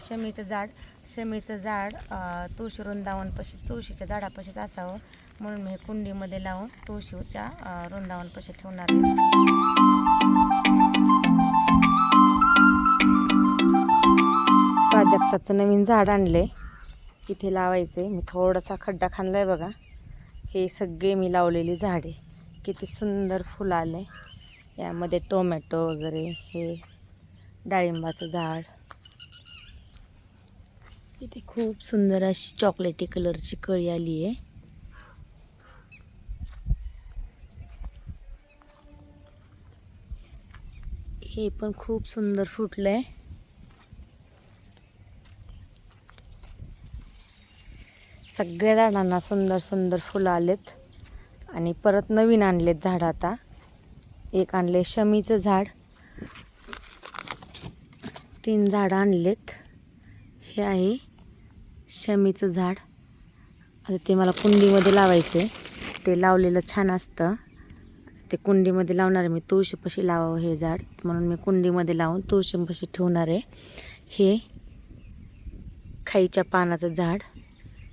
शमीचं झाड शमीचं झाड तुळशी वृंदावनपाशी तुळशीच्या झाडापाशीच असावं. म्हणून मी कुंडीमध्ये लावून तुळशीच्या वृंदावनपाशी ठेवणार आहे. प्राजक्ताचं नवीन झाड आणले इथे लावायचे मी थोडासा खड्डा खांदलाय बघा. हे सगळे मी लावलेली झाडे. किती सुंदर फुलं आले यामध्ये टोमॅटो वगैरे हे डाळिंबाचं झाड इथे खूप सुंदर अशी चॉकलेटी कलरची कळी आली आहे. हे पण खूप सुंदर फुटलंय. सगळ्या झाडांना सुंदर सुंदर फुलं आलेत. आणि परत नवीन आणलेत झाड आता. एक आणले शमीचं झाड. तीन झाडं आणलेत. हे आहे शमीचं झाड. आता ते मला कुंडीमध्ये लावायचे ते लावलेलं छान असतं. ते कुंडीमध्ये लावणार आहे मी. तुळशीपाशी लावावं हे झाड. म्हणून मी कुंडीमध्ये लावून तुळशीपाशी ठेवणार आहे. हे खाईच्या पानाचं झाड.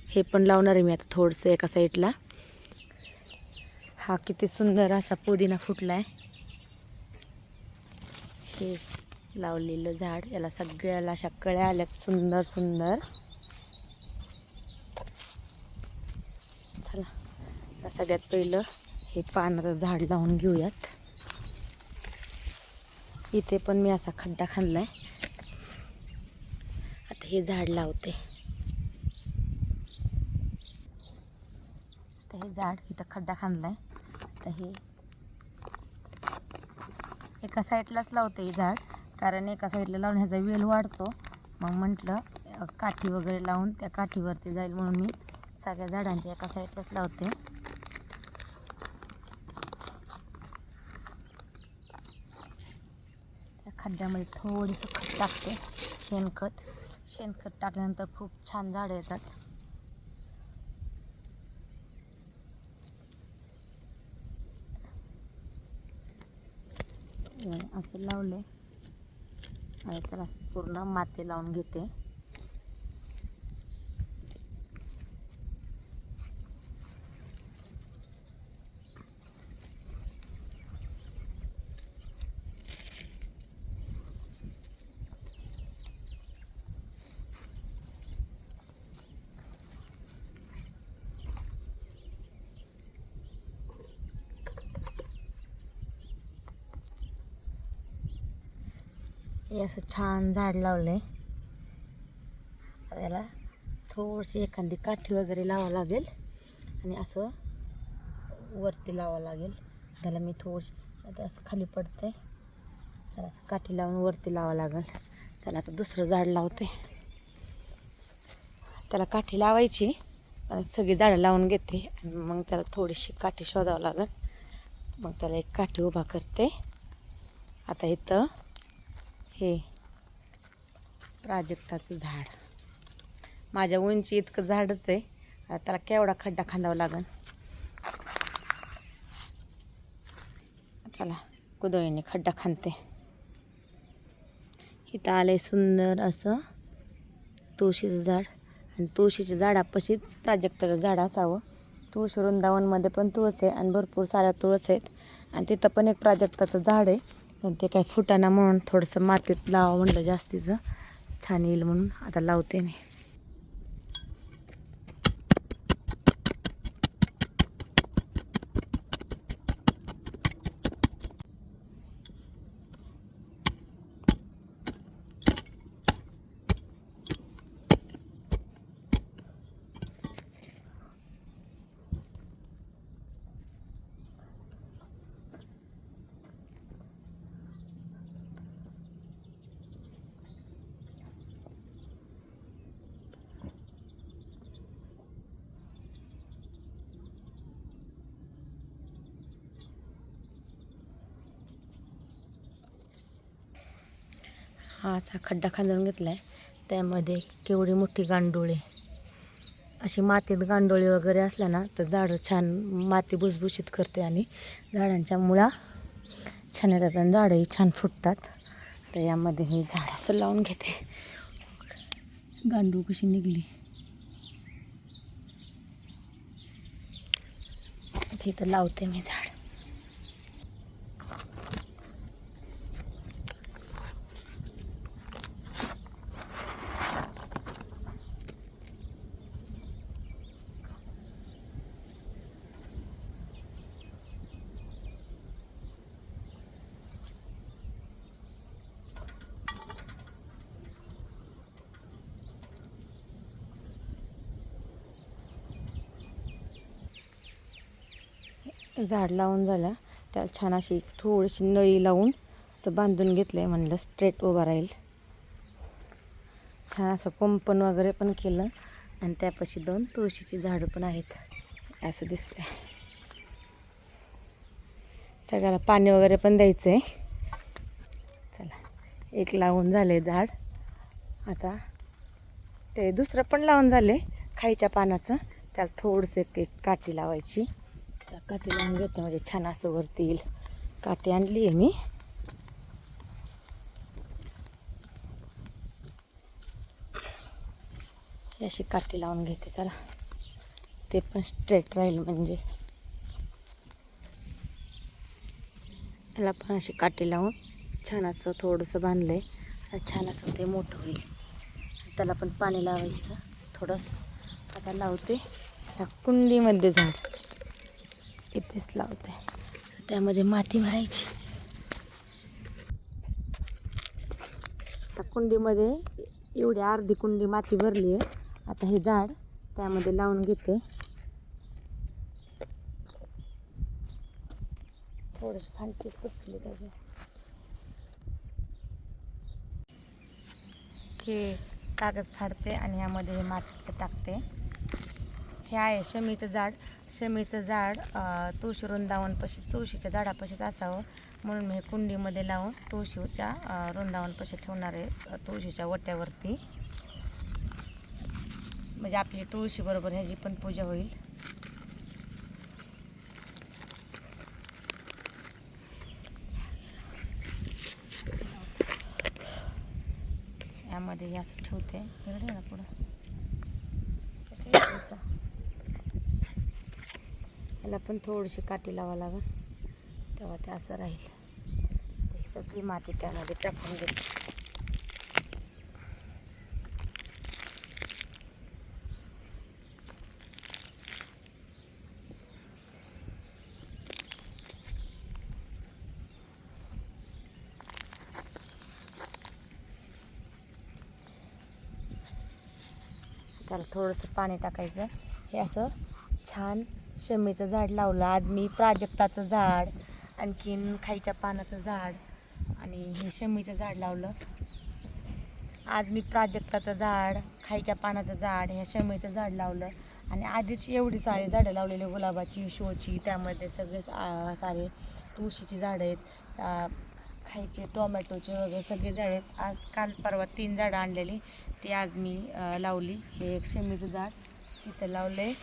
हे पण लावणार आहे मी आता थोडंसं एका साईडला. हा किती सुंदर असा पुदिना फुटला आहे हे लावलेलं झाड. याला सगळ्याला अशा कळ्या आल्यात. सुंदर सुंदर चला आता सगळ्यात पहिलं हे पानाचं झाड लावून घेऊयात. इथे पण मी असा खड्डा खांदलाय आता हे झाड लावते. आता हे झाड इथं खड्डा खांदलाय आता हे एका साईडलाच लावते हे झाड कारण एका साईडला लावून ह्याचा वेल वाढतो. मग म्हटलं काठी वगैरे लावून त्या काठीवरती जाईल म्हणून मी सगळ्या झाडांच्या एका साईडलाच लावते. त्यामध्ये थोडंसं थोडीसं खत टाकते. शेणखत. शेणखत टाकल्यानंतर खूप छान झाडं येतात. असं लावले आहे तर असं पूर्ण माती लावून घेते. हे असं छान झाड लावलं आहे त्याला थोडीशी एखादी काठी वगैरे लावावं लागेल. आणि असं वरती लावावं लागेल. त्याला मी थोडीशी आता असं खाली पडते त्याला असं काठी लावून वरती लावावं लागेल. चला आता दुसरं झाड लावते. त्याला काठी लावायची. सगळी झाडं लावून घेते. आणि मग त्याला थोडीशी काठी शोधावं लागेल. मग त्याला एक काठी उभा करते. आता इथं हे प्राजक्ताचं झाड. माझ्या उंची इतकं झाडच आहे. आता त्याला केवढा खड्डा खांदावा लागन? चला कुदळीने खड्डा खांदते. इथं आलंय सुंदर असं तुळशीचं झाड. आणि तुळशीच्या झाडापाशीच प्राजक्ताचं झाड असावं. तुळशी वृंदावनमध्ये पण तुळस आहे आणि भरपूर साऱ्या तुळस आहेत. आणि तिथं पण एक प्राजक्ताचं झाड आहे. पण ते काय फुटाना म्हणून थोडंसं मातीत लावा म्हणलं जास्तीचं. छान येईल म्हणून आता लावते मी. हा असा खड्डा खांदून घेतला आहे त्यामध्ये केवढी मोठी गांडोळे अशी मातीत गांडोळी वगैरे असल्या ना तर झाडं छान माती भुसभुशीत करते आणि झाडांच्या मुळा छान येतात आणि झाडंही छान फुटतात. तर यामध्ये हे झाड असं लावून घेते. गांडूळ कशी निघली? इथं लावते मी झाड. झाड लावून झालं. त्याला छान अशी थोडीशी नळी लावून असं बांधून घेतलं आहे म्हणलं स्ट्रेट उभा राहील. छान असं कुंपण वगैरे पण केलं. आणि त्यापाशी दोन तुळशीची झाडं पण आहेत. असं दिसतंय. सगळ्याला पाणी वगैरे पण द्यायचं आहे चला एक लावून झाले झाड. आता ते दुसरं पण लावून झाले खायच्या पानाचं. त्याला थोडंसं एक काठी लावायची. त्या काठी लावून घेते म्हणजे छान असं वरती येईल. काठी आणली आहे मी. अशी काठी लावून घेते त्याला. ते पण स्ट्रेट राहील म्हणजे. याला पण अशी काठी लावून छान असं थोडंसं बांधलं आहे छान असं ते मोठं होईल. त्याला पण पाणी लावायचं थोडंसं. आता लावते. ह्या कुंडीमध्ये झाड. इथेच लावते. त्यामध्ये माती भरायची. कुंडीमध्ये एवढी अर्धी कुंडी माती भरली आहे. आता हे झाड त्यामध्ये लावून घेते. थोडंसं फांटीच तुटली त्याची. हे कागद फाडते आणि यामध्ये हे मातीचं टाकते. हे आहे शमीचं झाड. शमीचं झाड तुळशी वृंदावनपाशी तुळशीच्या झाडापाशीच असावं. म्हणून मी हे कुंडीमध्ये लावून तुळशीच्या वृंदावनपाशी ठेवणार आहे तुळशीच्या वट्यावरती म्हणजे आपली तुळशीबरोबर ह्याची पण पूजा होईल. यामध्ये हे असं ठेवते. इकडे ना पुढं. त्याला पण थोडीशी काठी लावा लागेल. तेव्हा ते असं राहील. सगळी माती त्यामध्ये टाकून घेते. त्याला थोडंसं पाणी टाकायचं. हे असं छान शमीचं झाड लावलं. आज मी प्राजक्ताचं झाड आणखीन खाईच्या पानाचं झाड आणि हे शमीचं झाड लावलं. आज मी प्राजक्ताचं झाड खाईच्या पानाचं झाड ह्या शमीचं झाड लावलं. आणि आधीच एवढी सारी झाडं लावलेली गुलाबाची शोची त्यामध्ये सगळे सा- सारे तुळशीची झाडं आहेत. खायचे टोमॅटोचे वगैरे सगळे झाडं आहेत. आज काल परवा तीन झाडं आणलेली ती आज मी लावली. हे एक शमीचं झाड तिथं लावलं आहे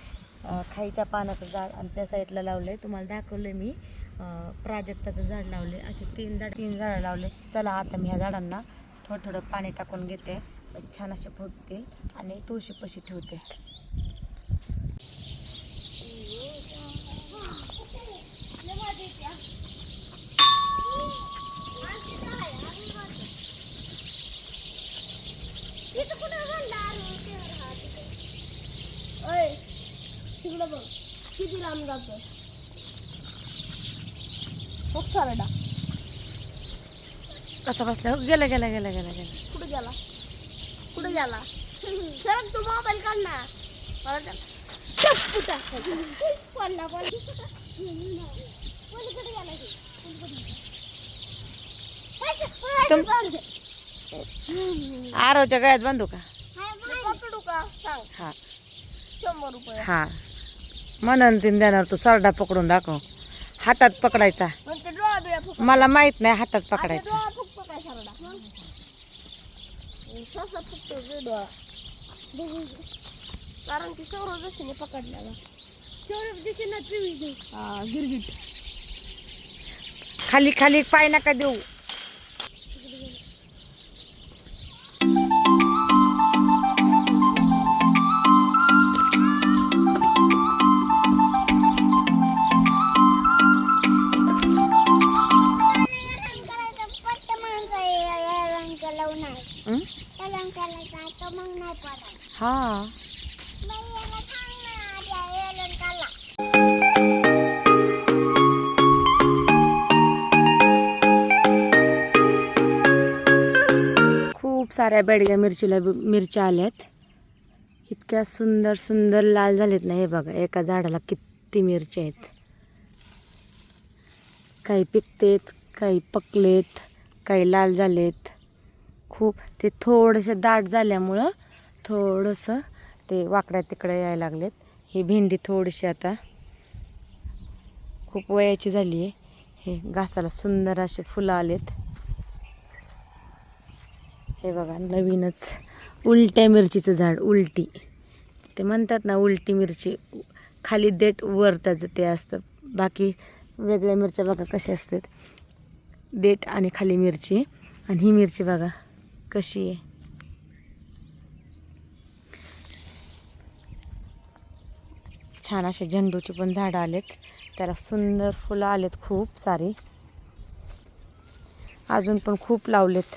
खाईच्या पानाचं झाड आणि त्या साईडला लावलं आहे तुम्हाला दाखवलं मी. प्राजक्ताचं झाड लावले असे तीन झाड तीन झाडं लावले चला आता मी ह्या झाडांना थोडं थोडं पाणी टाकून घेते. छान असे फुटतील आणि तुळशीपाशी ठेवते. लांब जातो खूप सरडा. कसा बसला? हो, गेला गेला गेला गेला गेला. कुठं गेला? कुठं गेला? सर तू मोबाईल काढ ना. मला त्या- चप्पू. पडला पडला. गेला गेला? आरवच्या गळ्यात बांधू का? पकडू का सांग हा. शंभर रुपये. हा. म्हणून तीन देणार तू सरडा पकडून दाखव. हातात पकडायचा. पण ते डोळा बिळा फुक मला माहीत नाही हातात आता पकडायचा. डोळा फुकतो काय सरडा ससा फुकतो ते डोळा कारण सौरव जोशीने जोशीने गिरगिट. खाली खाली पाय नका देऊ. हा. खूप साऱ्या बेडग्या मिरचीला मिरच्या आल्यात. इतक्या सुंदर सुंदर लाल झालेत ना हे बघा एका झाडाला किती मिरच्या आहेत. काही पिकतेत काही पकलेत काही लाल झालेत. खूप ते थोडेसे दाट झाल्यामुळं थोडंसं ते वाकड्या तिकडे यायला लागलेत. ही भेंडी थोडीशी आता खूप वयाची झाली आहे. हे घासाला सुंदर असे फुलं आलेत. हे बघा नवीनच उलट्या मिरचीचं झाड उलटी. ते म्हणतात ना उलटी मिरची खाली देठ वर त्याचं ते असतं. बाकी वेगळ्या मिरच्या बघा कशा असतात. देठ आणि खाली मिरची. आणि ही मिरची बघा कशी आहे. छान असे झेंडूची पण झाडं आलेत. त्याला सुंदर फुलं आलेत खूप सारी. अजून पण खूप लावलेत.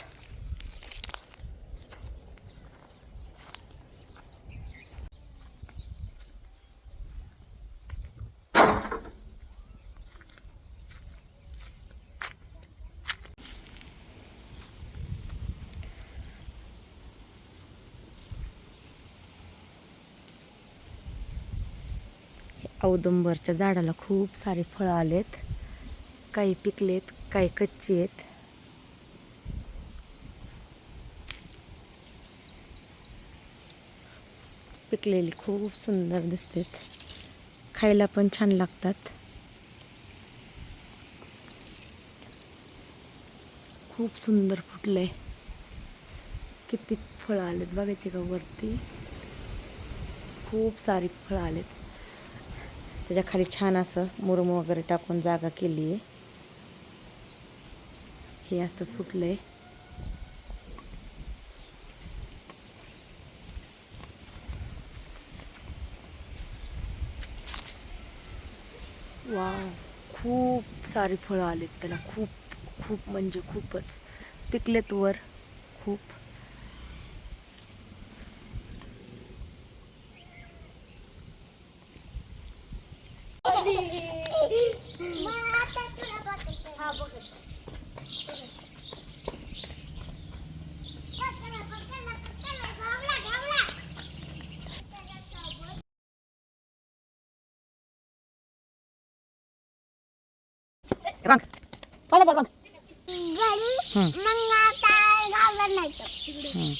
औदुंबरच्या झाडाला खूप सारे फळं आलेत. काही पिकलेत काही कच्ची आहेत. पिकलेली खूप सुंदर दिसतात. खायला पण छान लागतात. खूप सुंदर फुटलंय. किती फळं आलेत बघायचे का वरती. खूप सारी फळं आलेत. त्याच्याखाली छान असं मुरुम वगैरे टाकून जागा केली आहे. हे असं फुटलंय. वाव खूप सारी फळं आलेत त्याला. खूप खूप म्हणजे खूपच. पिकलेत वर. खूप. मला बघ बघ घरी हं. मग आता गावाला नाही तर हं.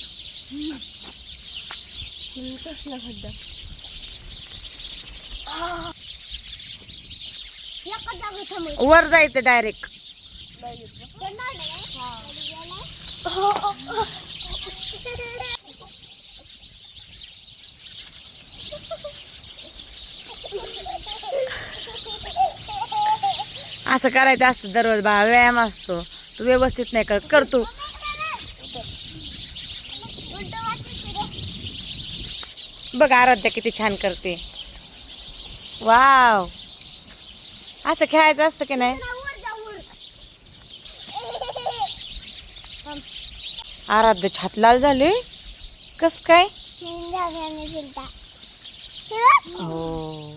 एका जागी थांबव. वर जायचं डायरेक्ट हो, हो, हो. असं करायचं असतं दररोज बा व्यायाम असतो. तू व्यवस्थित नाही कर कर तू. बघ आराध्या किती छान करते. वाव. असं खेळायचं असतं की नाही? आराध्य छात लाल झाले. कस काय? हो.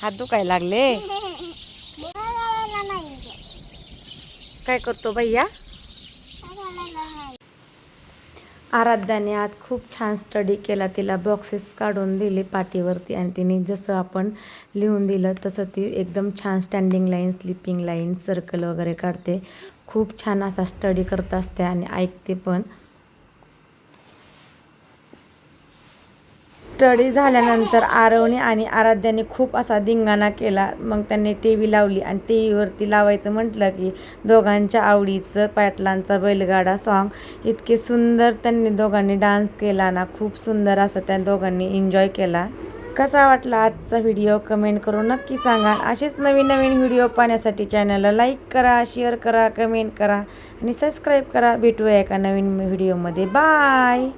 हात दुखायला लागले? काय करतो भैया? आराध्याने आज खूप छान स्टडी केला. तिला बॉक्सेस काढून दिले पाठीवरती आणि तिने जसं आपण लिहून दिलं तसं ती एकदम छान standing line sleeping line circle वगैरे काढते. खूप छान असा स्टडी करत असते आणि ऐकते पण. स्टडी झाल्यानंतर आरवणी आणि आराध्याने खूप असा धिंगाणा केला. मग त्यांनी टी व्ही लावली आणि टी व्हीवरती लावायचं म्हटलं की दोघांच्या आवडीचं पाटलांचा बैलगाडा सॉन्ग इतके सुंदर त्यांनी दोघांनी डान्स केला ना खूप सुंदर असं त्या दोघांनी एन्जॉय केला. कसा वाटला आजचा व्हिडिओ कमेंट करून नक्की सांगा. असेच नवीन नवीन व्हिडिओ पाहण्यासाठी चॅनलला लाईक करा शेअर करा कमेंट करा आणि सबस्क्राईब करा. भेटूया एका नवीन व्हिडिओमध्ये बाय